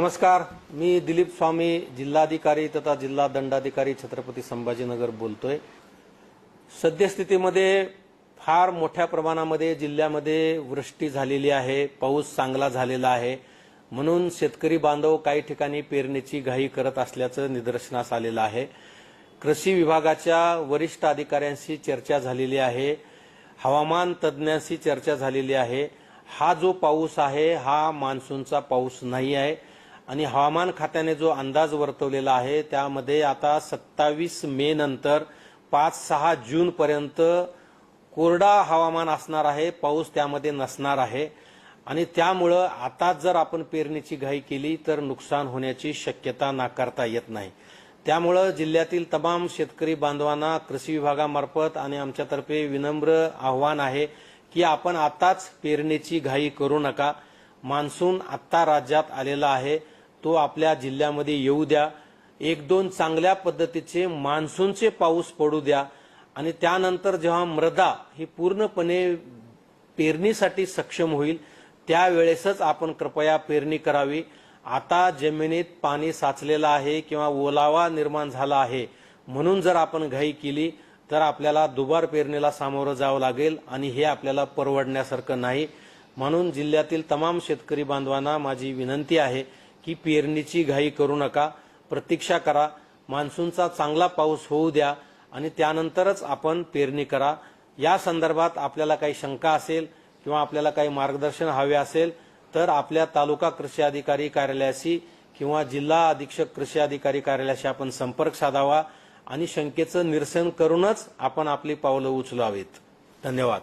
नमस्कार मी दिलीप स्वामी जिल्हाधिकारी तथा जिल्हा दंडाधिकारी छत्रपती संभाजीनगर बोलतोय. सद्यस्थितीमध्ये फार मोठ्या प्रमाणामध्ये जिल्ह्यामध्ये वृष्टी झालेली आहे पाऊस चांगला झालेला आहे. म्हणून शेतकरी बांधव काही ठिकाणी पेरणीची घाई करत असल्याचं निदर्शनास आलेलं आहे. कृषी विभागाच्या वरिष्ठ अधिकाऱ्यांशी चर्चा झालेली आहे. हवामान तज्ज्ञांशी चर्चा झालेली आहे. हा जो पाऊस आहे हा मान्सूनचा पाऊस नाही आहे. आणि हवामान खात्याने जो अंदाज वर्तवलेला आहे त्यामध्ये आता सत्तावीस मे नंतर पाच सहा जून पर्यंत कोरडा हवामान असणार आहे पाऊस त्यामध्ये नसणार आहे. आणि त्यामुळं आता जर आपण पेरणीची घाई केली तर नुकसान होण्याची शक्यता नाकारता येत नाही. त्यामुळं जिल्ह्यातील तमाम शेतकरी बांधवांना कृषी विभागामार्फत आणि आमच्यातर्फे विनम्र आव्हान आहे की आपण आताच पेरणीची घाई करू नका. मान्सून आत्ता राज्यात आलेला आहे. तो आपल्या जिल्ह्यामध्ये येऊ द्या. एक दोन चांगल्या पद्धतीचे मान्सूनचे पाऊस पडू द्या. आणि त्यानंतर जेव्हा मृदा ही पूर्णपणे पेरणीसाठी सक्षम होईल त्यावेळेसच आपण कृपया पेरणी करावी. आता जमिनीत पाणी साचलेलं आहे किंवा ओलावा निर्माण झाला आहे म्हणून जर आपण घाई केली तर आपल्याला दुबार पेरणीला सामोरं जावं लागेल आणि हे आपल्याला परवडण्यासारखं नाही. म्हणून जिल्ह्यातील तमाम शेतकरी बांधवांना माझी विनंती आहे की पेरणीची घाई करू नका. प्रतीक्षा करा. मान्सूनचा चांगला पाऊस होऊ द्या आणि त्यानंतरच आपण पेरणी करा. या संदर्भात आपल्याला काही शंका असेल किंवा आपल्याला काही मार्गदर्शन हवे असेल तर आपल्या तालुका कृषी अधिकारी कार्यालयाशी किंवा जिल्हा अधीक्षक कृषी अधिकारी कार्यालयाशी आपण संपर्क साधावा आणि शंकेचं निरसन करूनच आपण आपली पावलं उचलावीत. धन्यवाद.